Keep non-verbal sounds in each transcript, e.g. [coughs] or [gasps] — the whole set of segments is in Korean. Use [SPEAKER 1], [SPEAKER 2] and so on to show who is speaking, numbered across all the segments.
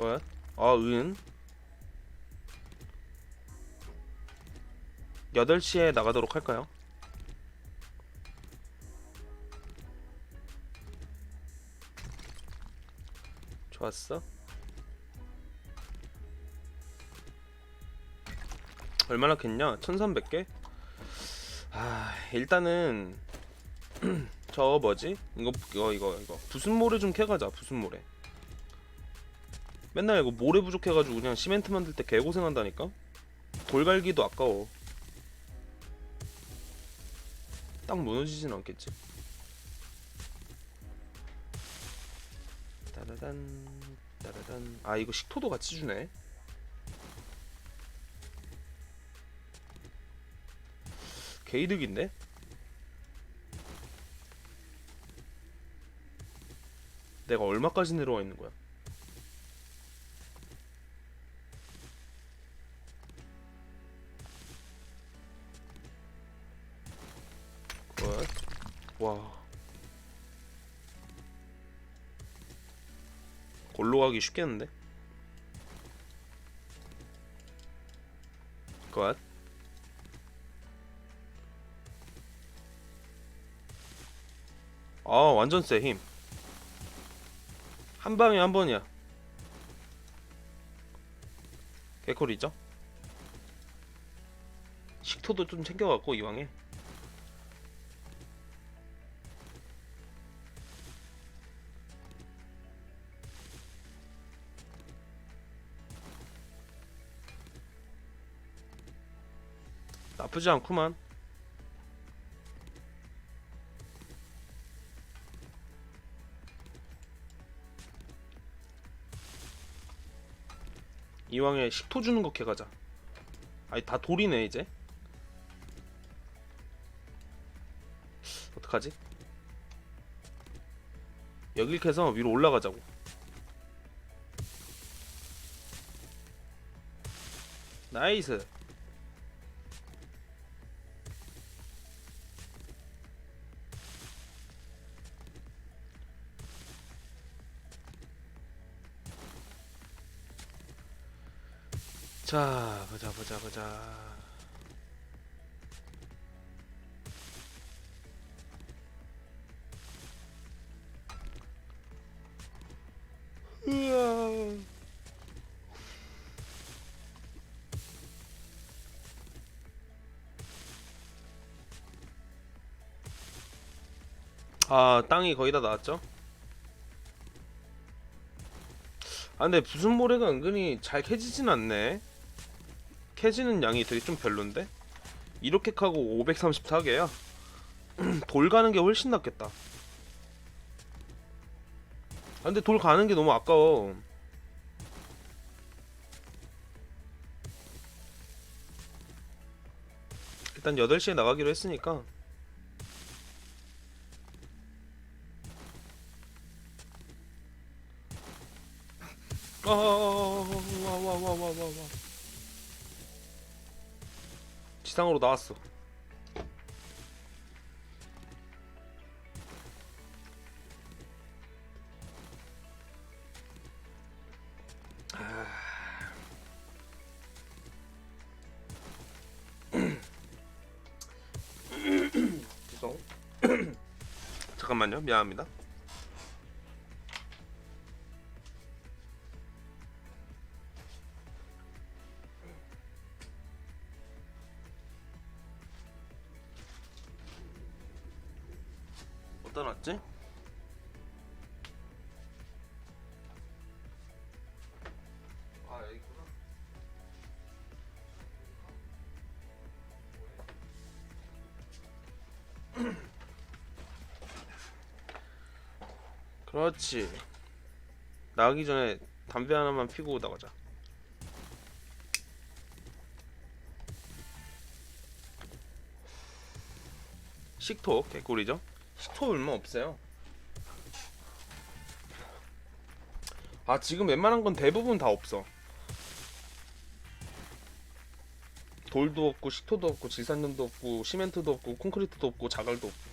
[SPEAKER 1] 굿. 아, 은. 8시에 나가도록 할까요? 좋았어. 얼마나 겠냐? 1300개? 아, 일단은 [clears throat] 저 뭐지? 이거 이거 이거 이거 부순 모래 좀 캐가자. 부순 모래. 맨날 이거 모래 부족해가지고 그냥 시멘트 만들 때 개고생한다니까. 돌갈기도 아까워. 딱 무너지진 않겠지. 따라단 따라단. 아 이거 식토도 같이 주네. 개이득인데? 내가 얼마까지 내려와 있는 거야? 와. 골로 가기 쉽겠는데? 굿. 아, 완전 세 힘. 한 방에 한 번이야. 개콜이죠? 식토도 좀 챙겨갖고 이왕에. 나쁘지 않구만. 이왕에 식토 주는 거 캐가자. 아니 다 돌이네 이제. 어떡하지? 여길 캐서 위로 올라가자고. 나이스. 자, 보자, 보자, 보자. 으아. 아, 땅이 거의 다 나왔죠? 아, 근데 부순 모래가 은근히 잘 캐지진 않네. 캐지는 양이 되게 좀 별론데? 이렇게 하고 534개야. 돌 가는 게 훨씬 낫겠다. 아, 근데 돌 가는 게 너무 아까워. 일단 8시에 나가기로 했으니까. 아, 와와와와와와 지상으로 나왔어. [clears throat] 죄송. [clears throat] 잠깐만요. 미안합니다. 그렇지. 나가기 전에 담배 하나만 피고 나가자. 식토 개꿀이죠? 식토 얼마 없어요. 아 지금 웬만한 건 대부분 다 없어. 돌도 없고 식토도 없고 질산염도 없고 시멘트도 없고 콘크리트도 없고 자갈도 없고.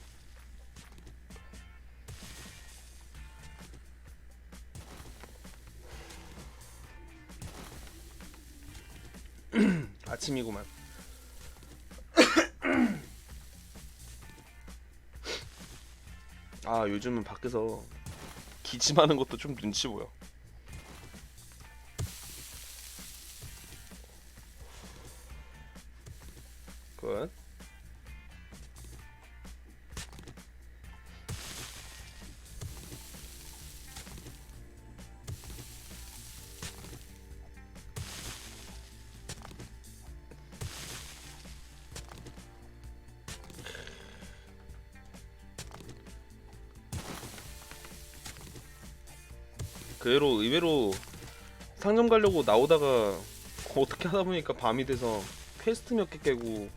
[SPEAKER 1] 아침이구만. [coughs] 아 요즘은 밖에서 기침하는 것도 좀 눈치 보여. 그대로 의외로 상점 가려고 나오다가 [laughs] 어떻게 하다 보니까 밤이 돼서 퀘스트 몇 개 깨고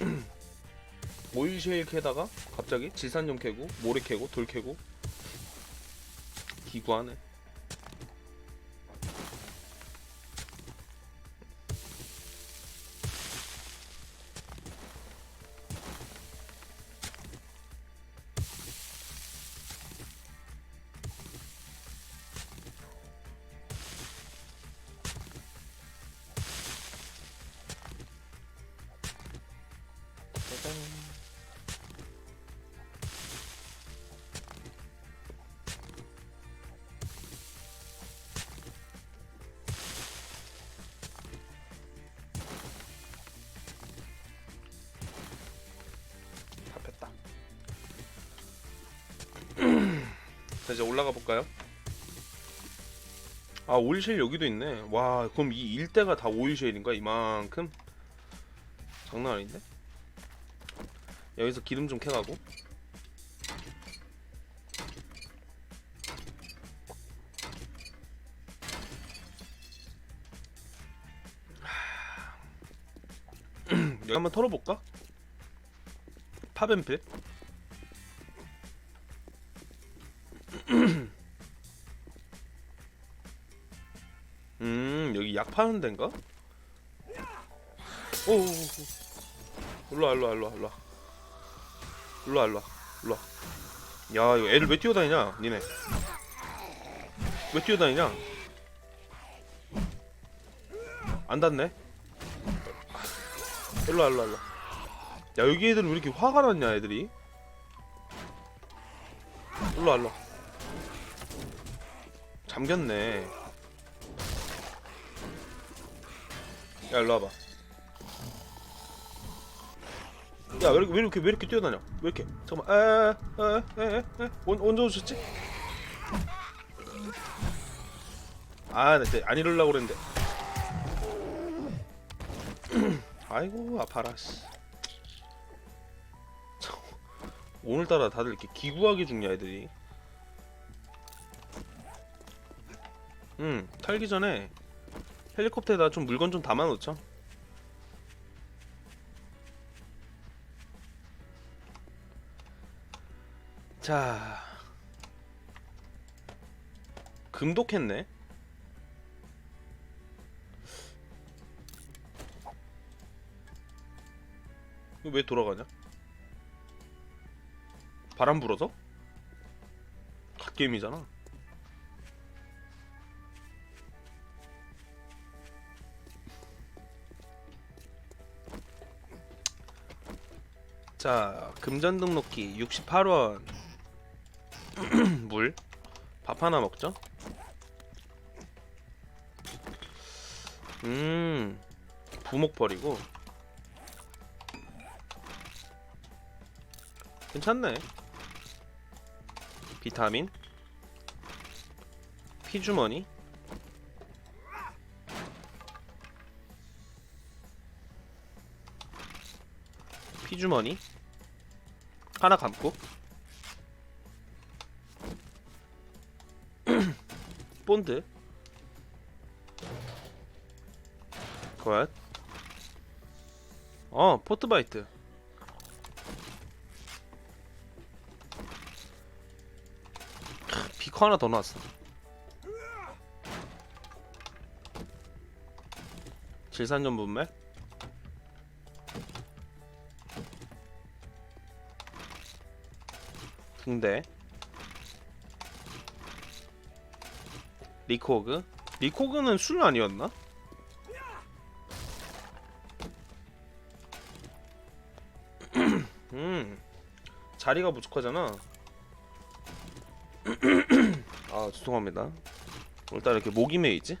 [SPEAKER 1] [clears throat] 오일쉐일 캐다가 갑자기 질산염 캐고 모래 캐고 돌 캐고. 기구하네 자 이제 올라가 볼까요? 아 오일쉘 여기도 있네. 와 그럼 이 일대가 다 오일쉘인가 이만큼? 장난 아닌데? 여기서 기름 좀 캐가고 [clears throat] 여기 한번 털어볼까? 파벤필 파는 데인가? 오 일로와 일로와 일로와 일로와. 일로와 일로와 일로와. 야 이거 애를 왜 뛰어다니냐 니네? 왜 뛰어다니냐? 안 닿네? 일로와 일로와 일로와. 야 여기 애들은 왜 이렇게 화가 났냐 애들이? 일로와 일로와. 잠겼네 야 일로 와봐 야, 왜 이렇게, 왜 이렇게, 왜 이렇게 뛰어다녀? 왜 이렇게? 잠깐만, 에, 에, 에, 에, 에, 언, 언제 오셨지? 아, 나 진짜 안 이럴라고 그랬는데. [clears throat] 아이고, 아파라, 씨. 참, 오늘따라 다들 이렇게 기구하게 죽냐, 애들이. 응, 탈기 전에 헬리콥터에다 좀 물건 좀 담아 놓자. 자. 금독했네. 이거 왜 돌아가냐? 바람 불어서? 갓게임이잖아 자 금전 등록기 68원 [clears throat] 물. 밥 하나 먹죠. 음. 부목 버리고. 괜찮네. 비타민. 피주머니. 피주머니. 하나 감고. [clears throat] 본드 굿. 어 포트바이트 크, 비커 하나 더 나왔어 질산전 분말 근데 리코그? 리코그는 술 아니었나? [clears throat] 음 자리가 부족하잖아 [clears throat] 아 죄송합니다 일단 이렇게 목이 메이지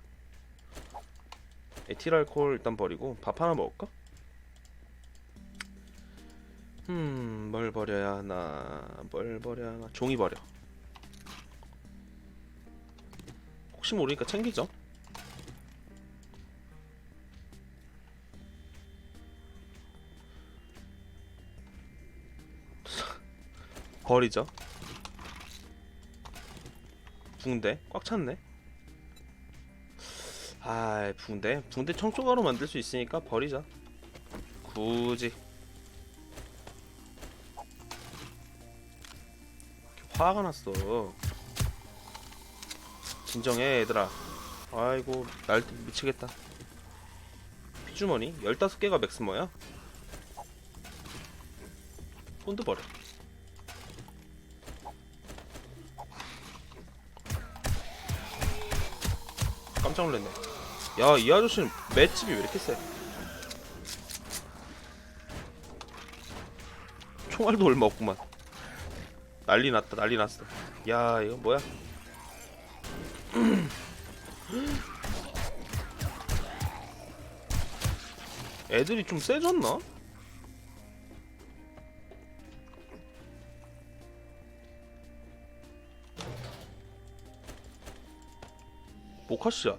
[SPEAKER 1] 에틸알콜 일단 버리고 밥 하나 먹을까? 음, 뭘 버려야 하나? 뭘 버려야 하나? 종이 버려. 혹시 모르니까 챙기죠. [laughs] 버리죠. 붕대 꽉 찼네. 아, 붕대 붕대 청초가로 만들 수 있으니까 버리자. 굳이 화가 났어. 진정해 얘들아. 아이고 날 미치겠다. 피주머니 15개가 맥스머야? 본드 버려. 깜짝 놀랐네. 야, 이 아저씨는 맷집이 왜 이렇게 세? 총알도 얼마 없구만. 난리 났다, 난리 났어. 야, 이거 뭐야? [clears throat] 애들이 좀 세졌나? 모카씨야.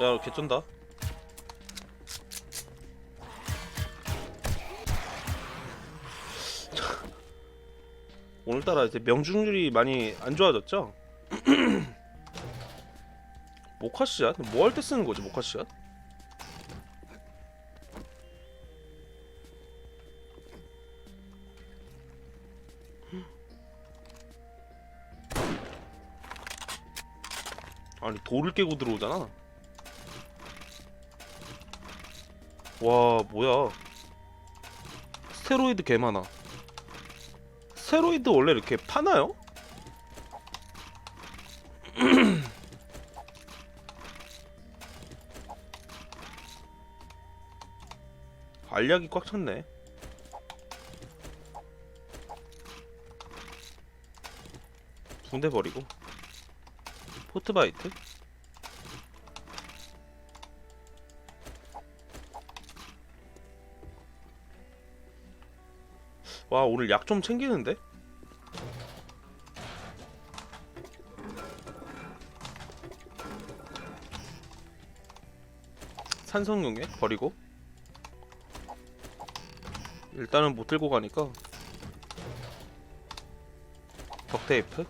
[SPEAKER 1] 야, 개쩐다. 오늘따라 이제 명중률이 많이 안 좋아졌죠? [clears throat] 모카씨야? 뭐할 때 쓰는 거지, 모카씨야? 아니 돌을 깨고 들어오잖아. 와 뭐야? 스테로이드 개 많아. 스테로이드 원래 이렇게 파나요? [clears throat] 알약이 꽉 찼네. 붕대 버리고 포트바이트 와 오늘 약 좀 챙기는데? 산성용액 버리고? 일단은 못 들고 가니까. 덕테이프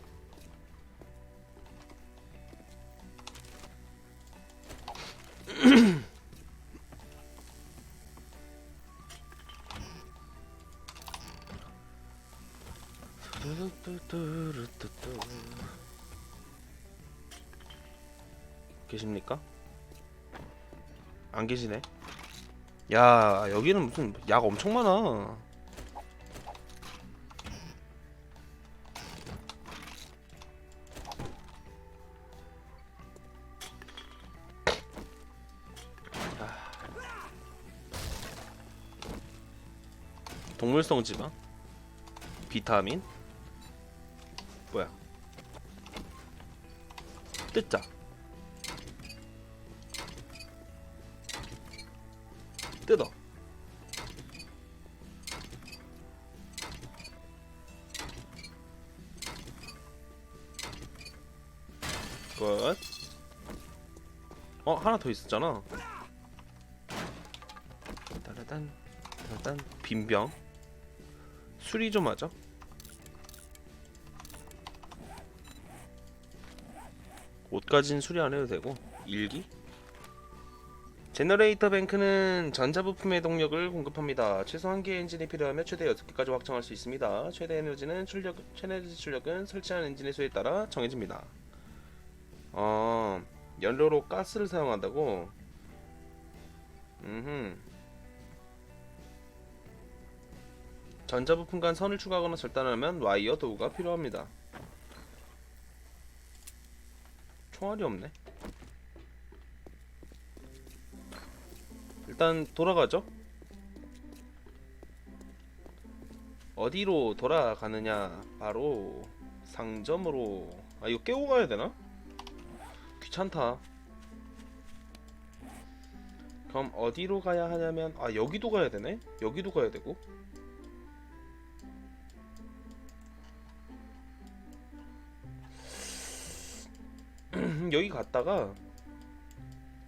[SPEAKER 1] 계시네. 야, 여기는 무슨 약 엄청 많아. 동물성 지방, 비타민, 뭐야? 뜯자. 뜯어. 굿. 어 하나 더 있었잖아. 따라단 따라단 빈병. 수리 좀 하자. 옷까지는 수리 안 해도 되고 일기 제너레이터 뱅크는 전자부품의 동력을 공급합니다. 최소 한 개의 엔진이 필요하면 최대 6개까지 확장할 수 있습니다. 최대 에너지는 출력, 최대 출력은 설치한 엔진의 수에 따라 정해집니다. 어, 연료로 가스를 사용한다고? 음흠. 전자부품 간 선을 추가하거나 절단하면 와이어 도구가 필요합니다. 총알이 없네. 일단 돌아가죠. 어디로 돌아가느냐? 바로 상점으로. 아 이거 깨고 가야 되나? 귀찮다. 그럼 어디로 가야 하냐면 아 여기도 가야 되네. 여기도 가야 되고. [clears throat] 여기 갔다가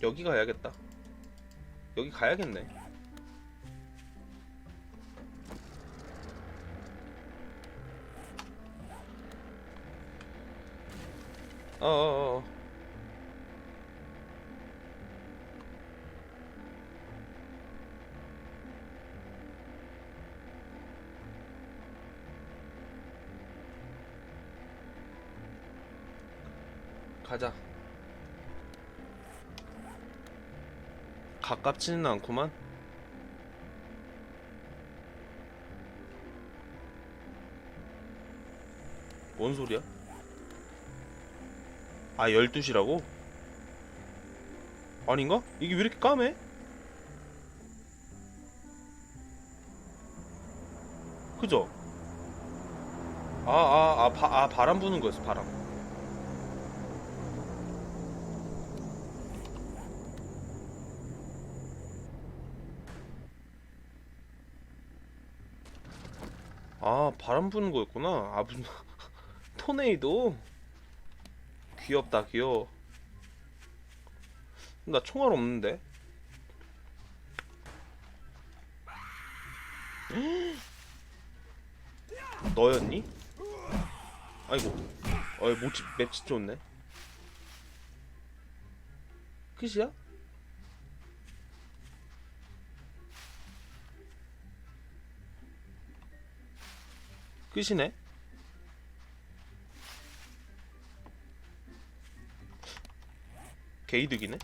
[SPEAKER 1] 여기 가야겠다. 여기 가야겠네. 어어어. 가자. 가깝지는 않구만. 뭔 소리야? 아, 12시라고? 아닌가? 이게 왜 이렇게 까매? 그죠? 아, 아, 아, 바, 아, 바람 부는 거였어, 바람. 아, 바람 부는 거였구나. 아, 무슨 [laughs] 토네이도? 귀엽다, 귀여워. 나 총알 없는데. [gasps] 너였니? 아이고. 어이, 모치, 맵치 좋네. 끝이야? 끝이네. 개이득이네.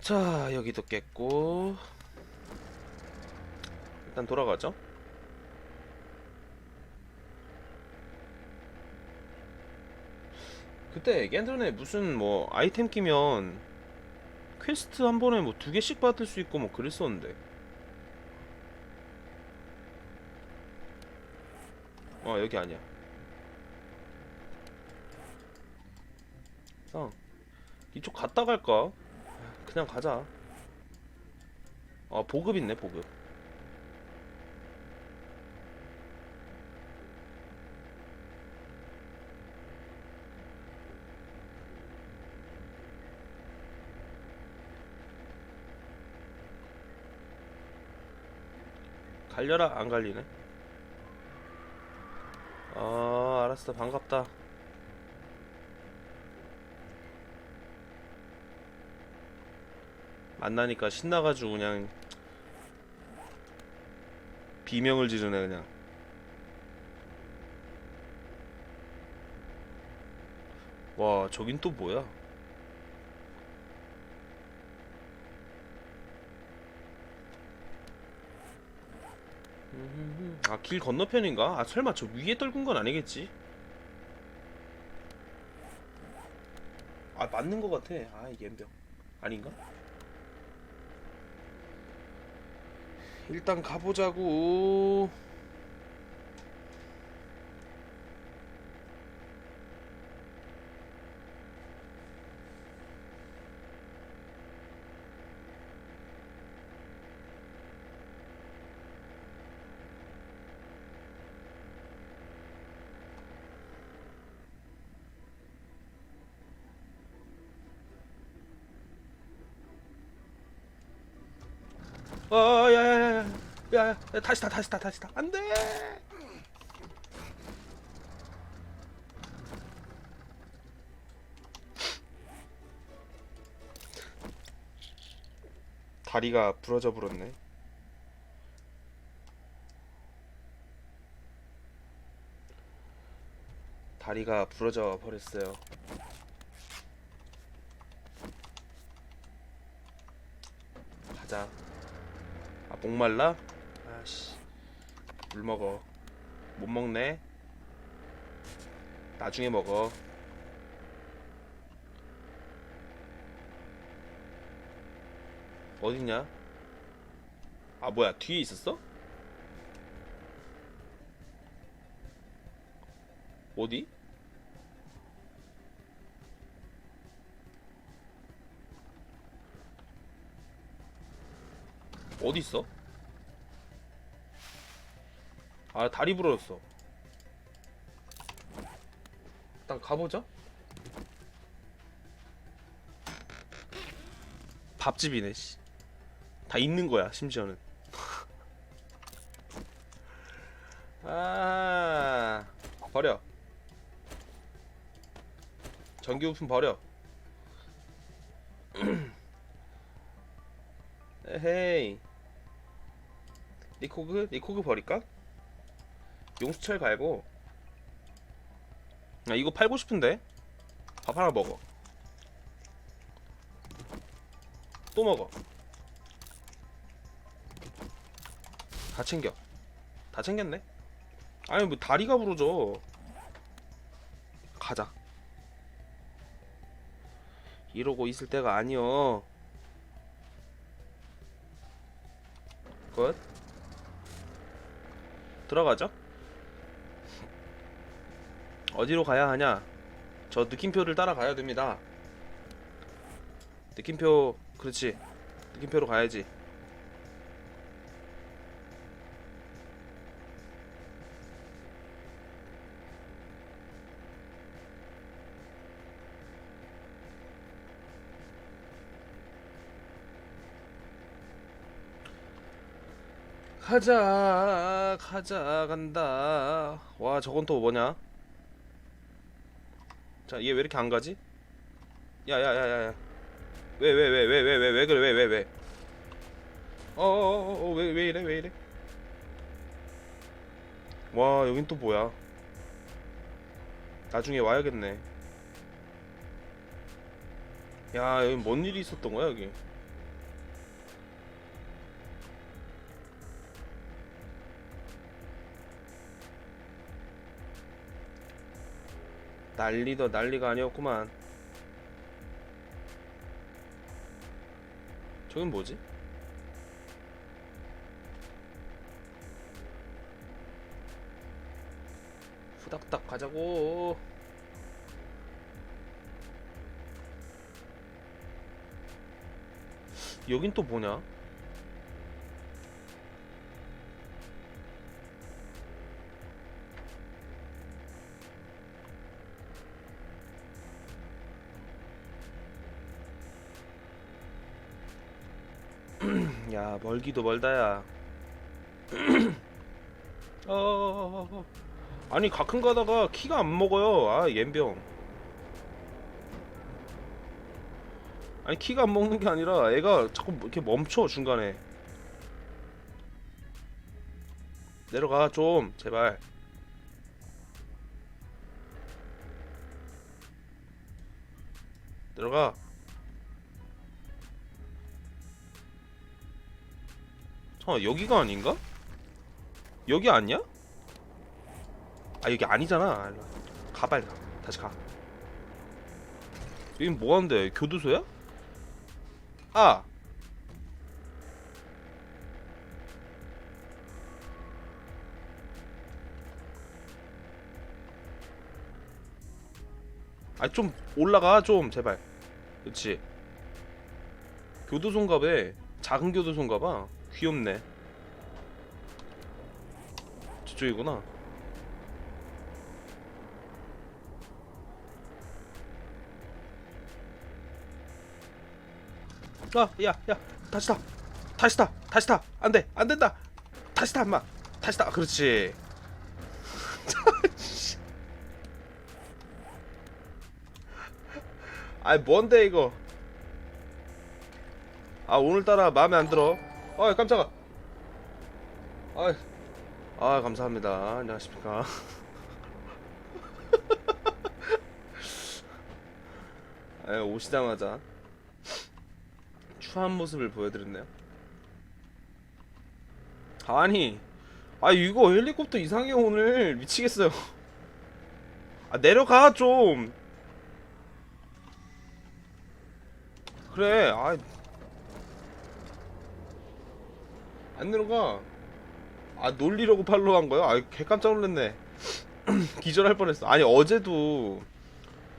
[SPEAKER 1] 자, 여기도 깼고. 일단 돌아가죠. 그때 예전에 무슨 뭐 아이템 끼면 퀘스트 한 번에 뭐 두 개씩 받을 수 있고 뭐 그랬었는데. 어 여기 아니야. 어 이쪽 갔다 갈까? 그냥 가자. 어 보급 있네 보급. 갈려라 안 갈리네. 아 알았어 반갑다. 만나니까 신나가지고 그냥 비명을 지르네 그냥. 와 저긴 또 뭐야? 아 길 건너편인가? 아 설마 저 위에 떨군 건 아니겠지? 아 맞는 거 같아. 아 연병 아닌가? 일단 가보자고. 어, 야 야 야 야, 야 야, 다시 타, 다시 타, 다시 타. 안 돼. 다리가 부러져 버렸네. 다리가 부러져 버렸어요. 가자. 아 목말라? 아씨 물 먹어 못 먹네 나중에 먹어 어딨냐? 아 뭐야 뒤에 있었어? 어디? 어디 있어? 아 다리 부러졌어. 일단 가보자. 밥집이네 씨. 다 있는 거야 심지어는. [laughs] 아 버려. 전기 부품 버려. [clears throat] 에헤이. 니코그 니코그 버릴까? 용수철 갈고. 아 이거 팔고 싶은데 밥 하나 먹어. 또 먹어. 다 챙겨. 다 챙겼네. 아니 뭐 다리가 부러져. 가자. 이러고 있을 때가 아니여. 굿. 들어가죠. 어디로 가야 하냐? 저 느낌표를 따라가야 됩니다. 느낌표 그렇지. 느낌표로 가야지. 가자 가자 간다. 와 저건 또 뭐냐? 자 얘 왜 이렇게 안 가지? 야야야야야. 왜 왜 왜 왜 왜 왜 왜 그래? 왜 왜왜? 어어어어 왜 왜 이래 왜 이래? 와 여긴 또 뭐야? 나중에 와야겠네. 야 여기 뭔 일이 있었던 거야 여기 난리도 난리가 아니었구만. 저긴 뭐지? 후닥닥 가자고. 여긴 또 뭐냐? 멀기도 멀다야. [clears throat] 어, 어, 어, 어. 아니 가끔 가다가 키가 안 먹어요. 아 옌병. 아니 키가 안 먹는 게 아니라 애가 자꾸 이렇게 멈춰 중간에. 내려가 좀 제발. 내려가. 잠깐 여기가 아닌가? 여기 아니야? 아 여기 아니잖아. 일로 와. 가 빨리 가. 다시 가. 여긴 뭐하는데? 교도소야? 아! 아 좀 올라가 좀. 제발. 그렇지 교도소인가 봐. 작은 교도소인가 봐 귀엽네. 저쪽이구나. 아, 야, 야, 다시 타, 다시 타, 다시 타, 안 돼, 안 된다, 다시 타, 엄마, 다시 타, 그렇지. [laughs] 아이 뭔데 이거? 아 오늘따라 마음에 안 들어. 아 깜짝아. 아, 아 감사합니다. 안녕하십니까. [laughs] 아, 오시자마자 추한 모습을 보여드렸네요. 아니, 아 이거 헬리콥터 이상해 오늘 미치겠어요. 아 내려가 좀. 그래, 아 안 내려가. 아 놀리려고 팔로우 한 거야? 아, 개 깜짝 놀랐네. [clears throat] 기절할 뻔했어. 아니 어제도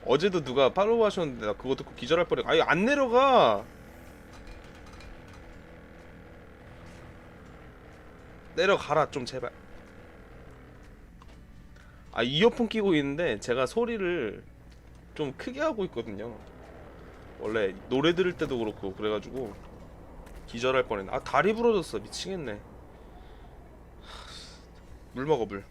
[SPEAKER 1] 어제도 누가 팔로우 하셨는데 나 그거 듣고 기절할 뻔해. 아니 안 내려가. 내려가라 좀 제발. 아 이어폰 끼고 있는데 제가 소리를 좀 크게 하고 있거든요. 원래 노래 들을 때도 그렇고 그래가지고 기절할 뻔했네. 아 다리 부러졌어 미치겠네. 물 먹어 물.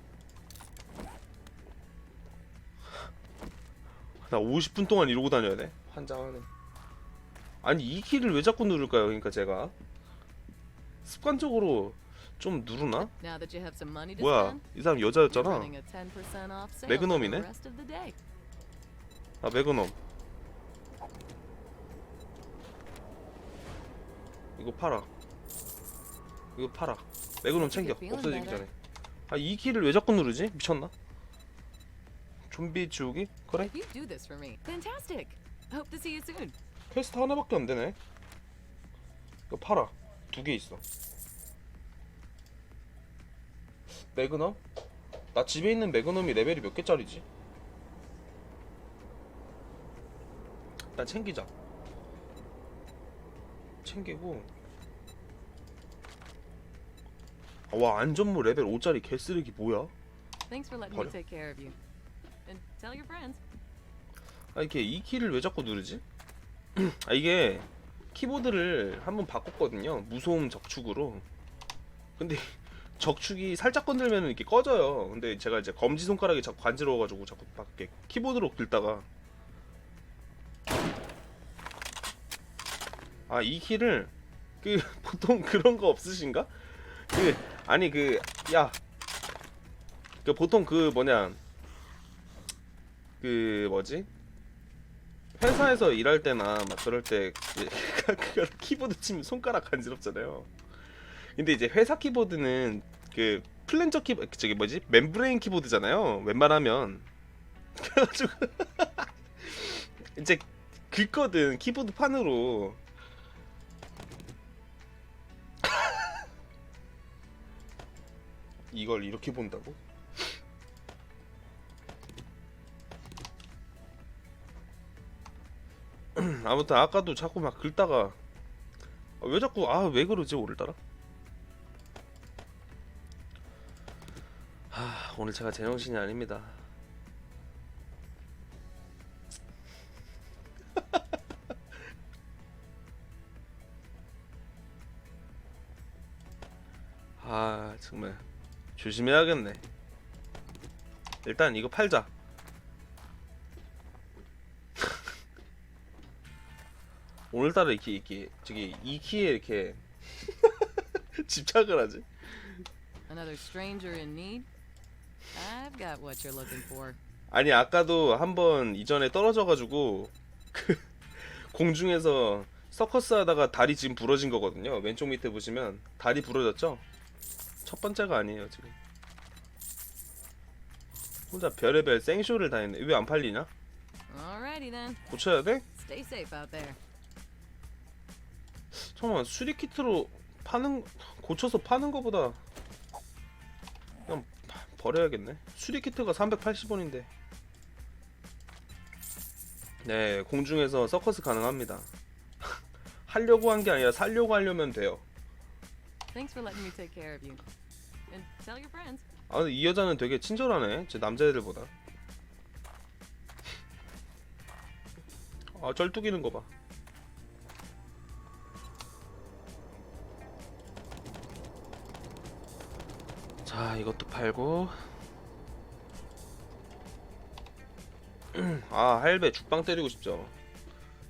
[SPEAKER 1] 나 50분 동안 이러고 다녀야 돼? 환장하네. 아니 이 키를 왜 자꾸 누를까요? 그러니까 제가 습관적으로 좀 누르나? 뭐야 이 사람 여자였잖아.
[SPEAKER 2] running a 10% off sale for
[SPEAKER 1] 매그넘이네? 아 매그넘. 이거 팔아. 이거 팔아. 매그넘 챙겨. 없어지기 전에. 아 이 키를 왜 자꾸 누르지? 미쳤나? 좀비 지우기? 그래? 퀘스트 하나밖에 안 되네. 이거 팔아. 두 개 있어. 매그넘? 나 집에 있는 매그넘이 레벨이 몇 개짜리지? 일단 챙기자. 챙기고. 아, 와 안전모 레벨 5짜리 개쓰레기 뭐야?
[SPEAKER 2] Thanks for letting
[SPEAKER 1] 버려.
[SPEAKER 2] me take care of you. And tell your friends.
[SPEAKER 1] 아 이렇게 이 키를 왜 자꾸 누르지? [clears throat] 아 이게 키보드를 한번 바꿨거든요 무소음 적축으로 근데 [laughs] 적축이 살짝 건들면 이렇게 꺼져요 근데 제가 이제 검지 손가락이 자꾸 간지러워가지고 자꾸 막 이렇게 키보드로 긁다가 아 이 키를 그 [laughs] 보통 그런 거 없으신가? 그 아니 그야 그 보통 그 뭐냐 그 뭐지 회사에서 일할 때나 막 그럴 때 [laughs] 그거 키보드 치면 손가락 간지럽잖아요. 근데 이제 회사 키보드는 그 플랜저 키 저기 뭐지 멤브레인 키보드잖아요. 웬만하면 [laughs] 그래가지고 이제 긁거든 키보드 판으로. 이걸 이렇게 본다고? [clears throat] 아무튼 아까도 자꾸 막 긁다가 아, 왜 자꾸 아 왜 그러지 오늘따라? 하 오늘 제가 제정신이 아닙니다. [laughs] 아 정말 조심해야겠네 일단 이거 팔자 [laughs] 오늘따라 이렇게 이렇게 저기 이 키에 이렇게 [laughs] 집착을 하지.
[SPEAKER 2] Another stranger in need? I've got what you're looking for.
[SPEAKER 1] 아니 아까도 한번 이전에 떨어져가지고 그 [laughs] 공중에서 서커스 하다가 다리 지금 부러진 거거든요. 왼쪽 밑에 보시면 다리 부러졌죠? 첫 번째가 아니에요 지금. 혼자 별의별 생쇼를 다 했네. 왜 안 팔리냐?
[SPEAKER 2] Alrighty then.
[SPEAKER 1] 고쳐야 돼?
[SPEAKER 2] Stay safe out there.
[SPEAKER 1] 잠깐만 수리 키트로 파는 고쳐서 파는 거보다 그냥 파- 버려야겠네. 수리 키트가 380원인데. 네, 공중에서 서커스 가능합니다. [laughs] 하려고 한 게 아니라 살려고 하려면 돼요.
[SPEAKER 2] Thanks for letting me take care of you.
[SPEAKER 1] 아, 근데 이 여자는 되게 친절하네. 제 남자애들보다. 아, 절뚝이는 거 봐. 자, 이것도 팔고. [clears throat] 아, 할배 죽방 때리고 싶죠.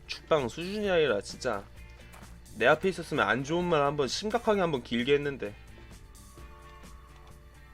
[SPEAKER 1] 죽방 수준이 아니라 진짜 내 앞에 있었으면 안 좋은 말 한번 심각하게 한번 길게 했는데